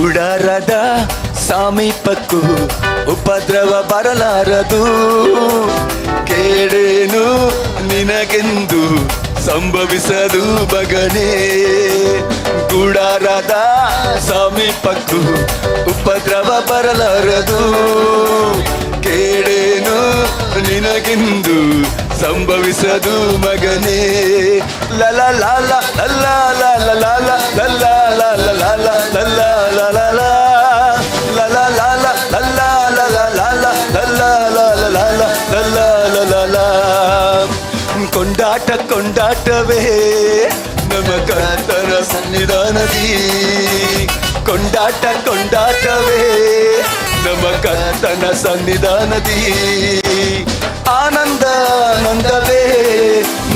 ಗುಡಾರದ ಸಮೀಪಕ್ಕೂ ಉಪದ್ರವ ಬರಲಾರದು. ಕೇಳೇನು ನಿನಗೆಂದು ಸಂಭವಿಸದು ಬಗನೆ. ಗುಡಾರದ ಸಮೀಪಕ್ಕೂ ಉಪದ್ರವ ಬರಲಾರದು. ಕೇಳೇನು ನಿನಗೆಂದು ಸಂಭವಿಸದು ಮಗನೇ. ಲಲ ಲಾಲ ಲಲ್ಲ ಲಾಲ ಲಾಲ ಲಲ್ಲ ಲಾಲ ಲಾಲ ಲಲ್ಲ ಲಲ್ಲ ಲಲ ಲಾಲ ಲಲ್ಲ ಕೊಂಡಾಟ ಕೊಂಡಾಟವೇ ಕರ್ತನ ಸನ್ನಿಧಾನದಿ ಕೊಂಡಾಟ ಕೊಂಡಾಟವೇ ನಮ್ಮ ಕರ್ತನ ಸನ್ನಿಧಾನದಿ ಆನಂದ ಆನಂದವೇ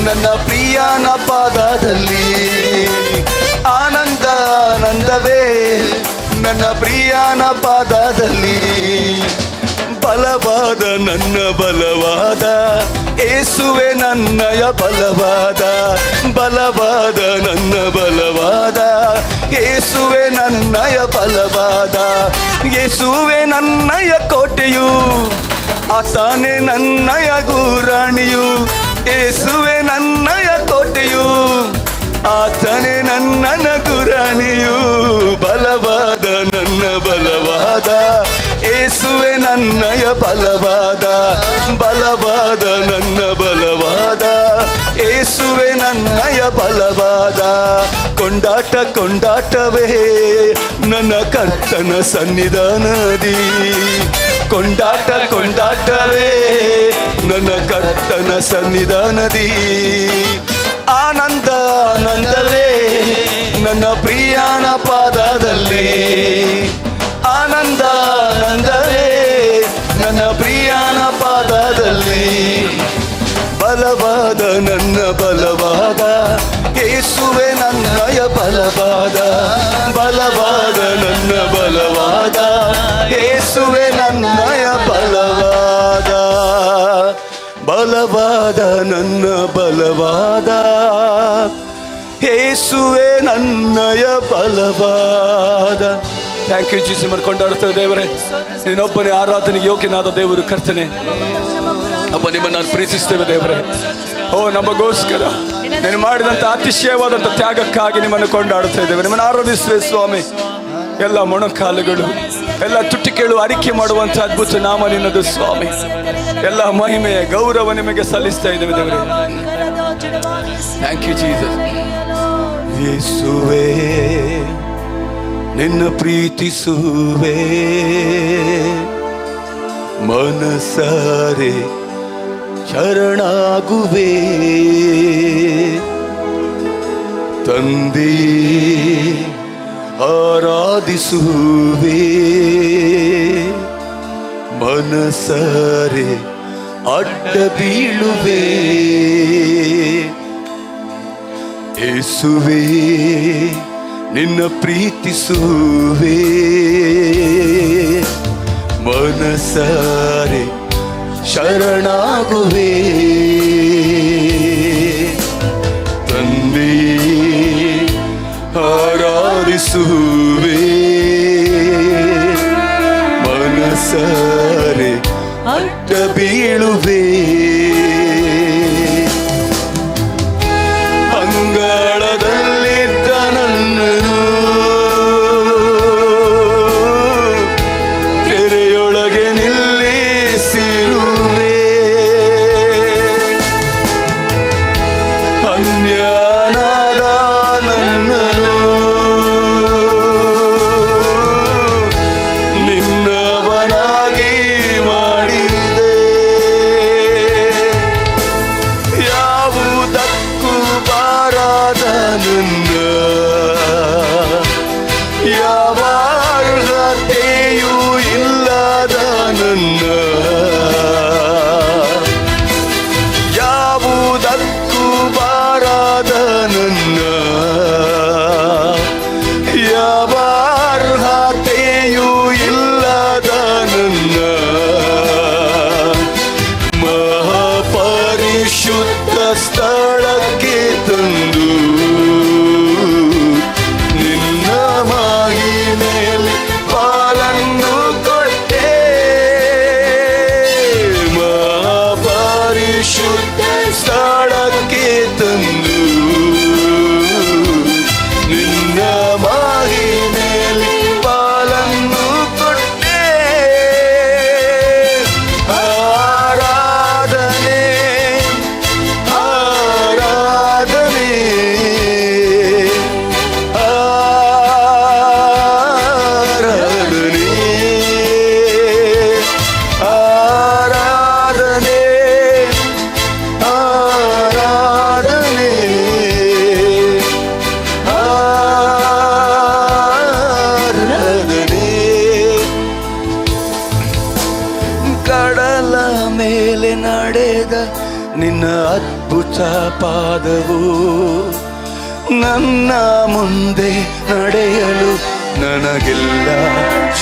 ನನ್ನ ಪ್ರಿಯನ ಪಾದದಲ್ಲಿ ಆನಂದವೇ ನನ್ನ ಪ್ರಿಯನ ಪಾದದಲ್ಲಿ. ಬಲವಾದ ನನ್ನ ಬಲವಾದ, ಏಸುವೆ ನನ್ನಯ ಬಲವಾದ. ಬಲವಾದ ನನ್ನ ಬಲವಾದ, ಏಸುವೆ ನನ್ನಯ ಬಲವಾದ. ಏಸುವೆ ನನ್ನಯ ಕೋಟೆಯು, ಆತಾನೆ ನನ್ನಯ ಗುರಾಣಿಯು, ಏಸುವೆ ನನ್ನಯ ಕೋಟೆಯು. ಆತನೇ ನನ್ನ ಗುರನಿಯು ಬಲವಾದ ನನ್ನ ಬಲವಾದ. ಏಸುವೆ ನನ್ನಯ ಬಲವಾದ ಬಲವಾದ ನನ್ನ ಬಲವಾದ. ಏಸುವೆ ನನ್ನಯ ಬಲವಾದ, ಕೊಂಡಾಟ ಕೊಂಡಾಟವೇ, ನನ್ನ ಕರ್ತನ ಸನ್ನಿಧಾನದಿ ಕೊಂಡಾಟ ಕೊಂಡಾಟವೇ, ನನ್ನ ಕರ್ತನ ಸನ್ನಿಧಾನದಿ ಆನಂದ ನಂದಲೇ ನನ್ನ ಪ್ರಿಯಾನ ಪಾದದಲ್ಲಿ. ಆನಂದ ನಂದಲೇ ನನ್ನ ಪ್ರಿಯಾನ ಪಾದದಲ್ಲಿ. ಬಲವಾದ ನನ್ನ ಬಲವಾದ, ಏಸುವೆ ನನ್ನಯ ಬಲವಾದ. ಬಲವಾದ ನನ್ನ ಬಲವಾದ, ಏಸುವೆ ಬಲವಾದ ನನ್ನ ಬಲವಾದ, ಏಸುವೆ ನನ್ನಯ ಬಲವಾದ. ಥ್ಯಾಂಕ್ ಯು ಜೀಸಿ ಮಾಡ್ಕೊಂಡಾಡ್ತೇವೆ ದೇವರೇ. ನೀನೊಬ್ಬನೇ ಆರಾಧನೆ ಯೋಗ್ಯನಾದ ದೇವರು ಕರ್ತನೆ. ಅಪ್ಪ, ನಿಮ್ಮನ್ನು ನಾನು ಪ್ರೀತಿಸ್ತೇವೆ ದೇವರೇ. ಓ, ನಮಗೋಸ್ಕರ ನೀನು ಮಾಡಿದಂಥ ಅತಿಶಯವಾದಂಥ ತ್ಯಾಗಕ್ಕಾಗಿ ನಿಮ್ಮನ್ನು ಕೊಂಡಾಡ್ತಾ ಇದ್ದೇವೆ ನಿಮ್ಮನ್ನು ಆರಾಧಿಸುವೆ ಸ್ವಾಮಿ. ಎಲ್ಲ ಮೊಣಕಾಲುಗಳು. ಎಲ್ಲ ತುಟ್ಟಿ ಕೇಳು, ಅರಿಕೆ ಮಾಡುವಂಥ ಅದ್ಭುತ ನಾಮ ನಿನ್ನದು ಸ್ವಾಮಿ. ಎಲ್ಲ ಮಹಿಮೆ, ಗೌರವ ನಿಮಗೆ ಸಲ್ಲಿಸ್ತಾ ಇದ್ದೇವೆ ದೇವರೇ. ಥ್ಯಾಂಕ್ ಯು ಜೀಸಸ್ ಯೇಸುವೆ ನಿನ್ನ ಪ್ರೀತಿಸುವೆ. ಮನಸಾರೆ ಶರಣಾಗುವೆ. ತಂದೆ ಆರಾಧಿಸುವೆ. ಮನಸರೆ ಅಡ್ಡ ಬೀಳುವೆ. ಏಸುವೆ ನಿನ್ನ ಪ್ರೀತಿಸುವೆ. ಮನಸಾರೆ ಶರಣಾಗುವೆ. ಆರಾಧಿಸುವೆ ಮನಸಾರೆ ಅಡ್ಡ ಬೀಳುವೆ yanında ನಿನ್ನ ಅದ್ಭುತ ಪಾದವು ನನ್ನ ಮುಂದೆ ನಡೆಯಲು ನನಗೆಲ್ಲ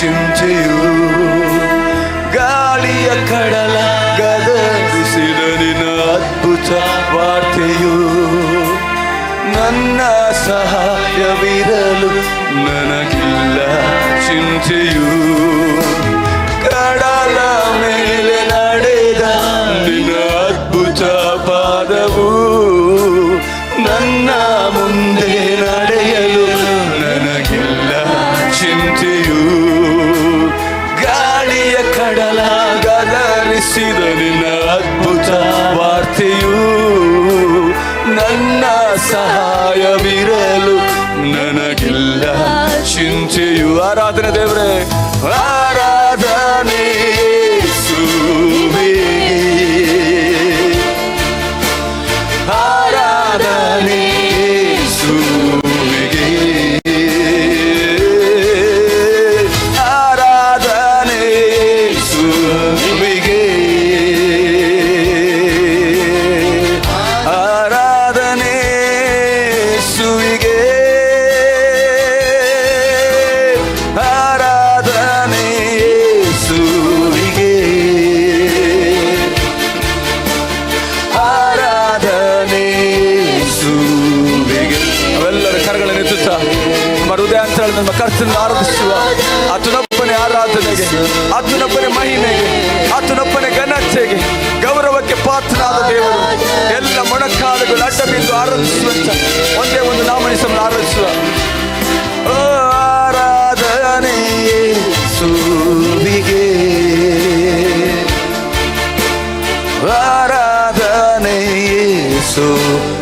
ಚಿಂತೆಯು. ಗಾಳಿಯ ಕಡಲ ಗದರಿಸಿದ ನಿನ್ನ ಅದ್ಭುತ ವಾರ್ತೆಯು ನನ್ನ ಸಹಾಯವಿರಲು ನನಗಿಲ್ಲ ஆராதனை சுவே ஆராதனை சுவே ஆராதனை சுவே ಕರ್ತನ ಆರಾಧಿಸುವ ಆತನೊಬ್ಬನೇ ಆರಾಧನೆಗೆ ಆತನೊಬ್ಬನೇ ಮಹಿಮೆಗೆ ಆತನೊಬ್ಬನೇ ಘನತೆಗೆ ಗೌರವಕ್ಕೆ ಪಾತ್ರನಾದ ದೇವರು ಎಲ್ಲ ಮೊಣಕಾಲುಗಳು ಅಡ್ಡ ಬಿದ್ದು ಆರಾಧಿಸುವಂತ ಒಂದೇ ಒಂದು ನಾಮನಿಸಲು ಆರಾಧಿಸುವ ಓ ಆರಾಧನೆ ಯೇಸುವಿಗೆ ಆರಾಧನೆ ಯೇಸುವಿಗೆ